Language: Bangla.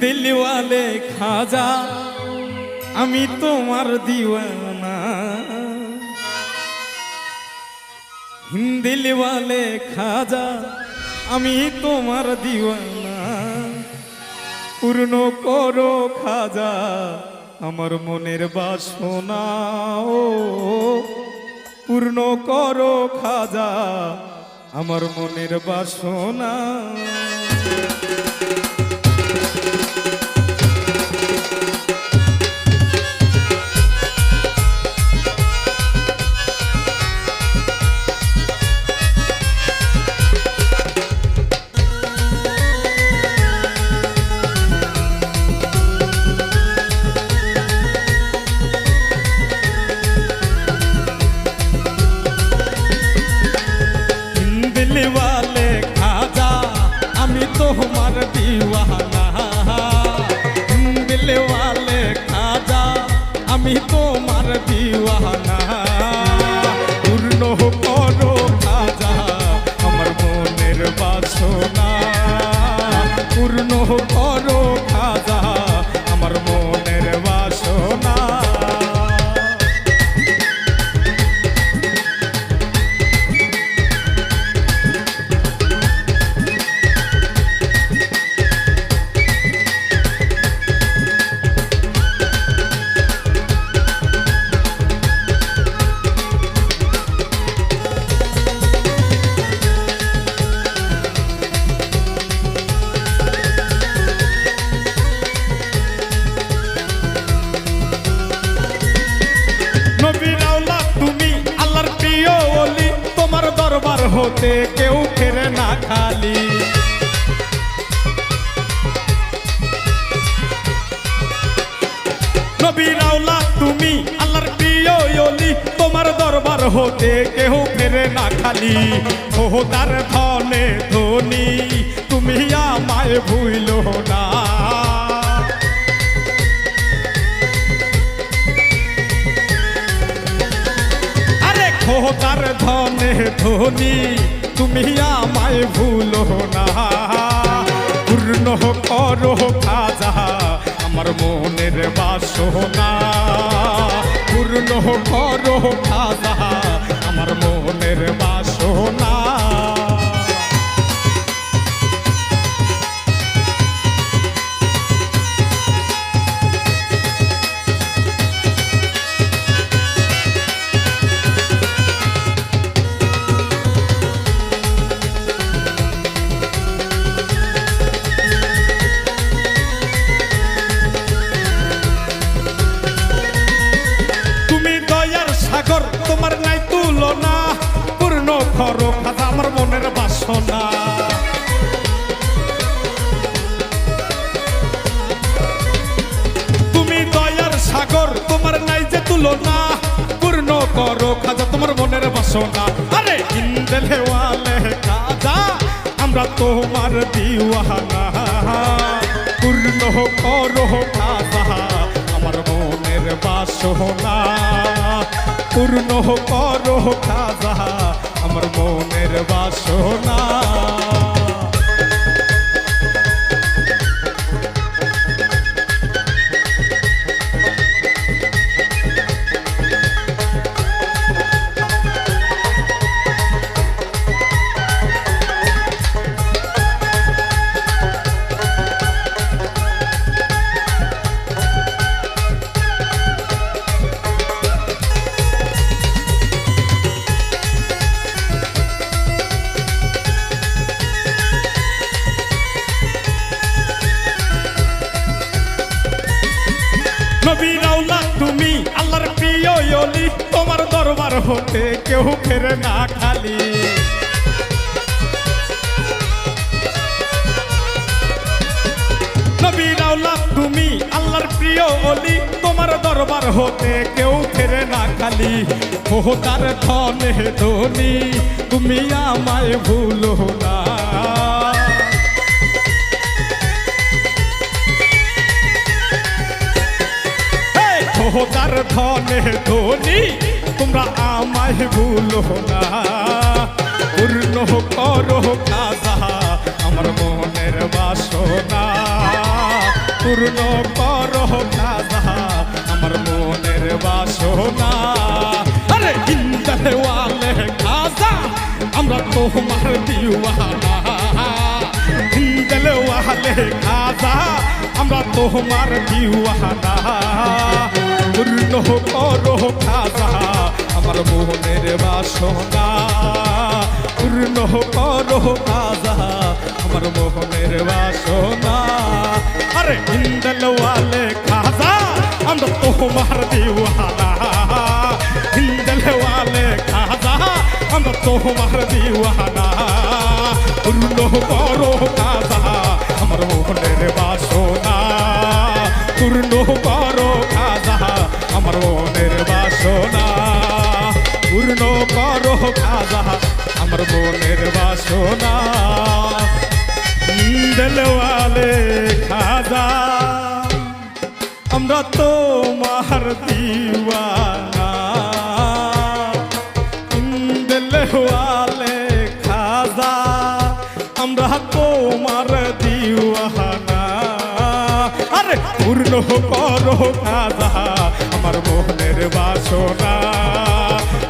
দিলওয়ালে খাজা, আমি তোমার দিওয়ানা। হিন্দিলওয়ালে খাজা, আমি তোমার দিওয়ানা। পূর্ণ করো খাজা, আমার মনের বাসনা, ও, পূর্ণ করো খাজা, আমার মনের বাসনা। দিওয়ানা দিলওয়ালে খাজা আমি তোমার দিওয়ানা পূর্ণ করো খাজা আমার মনের বাসনা হতে কেউ ফেরে না খালি। আওলাদ তুমি আল্লাহর প্রিয় ওলি, তোমার দরবার হতে কেউ ফেরে না খালি। ওহদার ধনে ধনী, তুমি আমায় ভুইল না। ধনে তুমি আমায় ভুলো না। পূর্ণ করো খাজা আমার মনের বাসনা। পূর্ণ করো খাজা সাগর তোমার নাই তুলনা, পূর্ণ করো খাজা আমার মনের বাসনা। তুমি দয়ার সাগর, তোমার নাই যে তুলনা, পূর্ণ করো খাজা তোমার মনের বাসনা। আরে ইন্দেলে ওয়ালে খাজা আমরা তোমার দিওয়ানা। পূর্ণ করো খাজা আমার মনের বাসনা। করো খাজা হতে কেউ ফেরে না খালি তুমি আল্লাহর প্রিয় অলি তোমার দরবার হতে কেউ ফেরে না খালি তার ধনে ধনী তুমি আমায় ভুলো না খোদার ধনে ধনী তোমরা আমায় ভুলো না। পূর্ণ করো কাজা আমার মনের বাসনা। পূর্ণ করো কাজা আমার মনের বাসনা। আরে হিন্দওয়ালে কাজা আমরা তোমার দিওয়ানা। হিন্দওয়ালে কাজা আমরা তোমার দিওয়ানা পূর্ণ করো খাজা, আমার মোহনের বাসনা। পূর্ণ করো খাজা, আমার মোহনের বাসনা। আরে হিন্দল ওয়ালে খাজা, আমরা তোমার দিওয়ানা হিন্দল ওয়ালে খাজা, আমরা তোমার দিওয়ানা করো খাজা আমার মনের বাসনা। দিলওয়ালে খাজা, আমরা তোমার দিওয়ানা। দিলওয়ালে খাজা, আমরা তোমার দিওয়ানা। আরে, পূর্ণ করো খাজা আমার মোহনের বাসনা।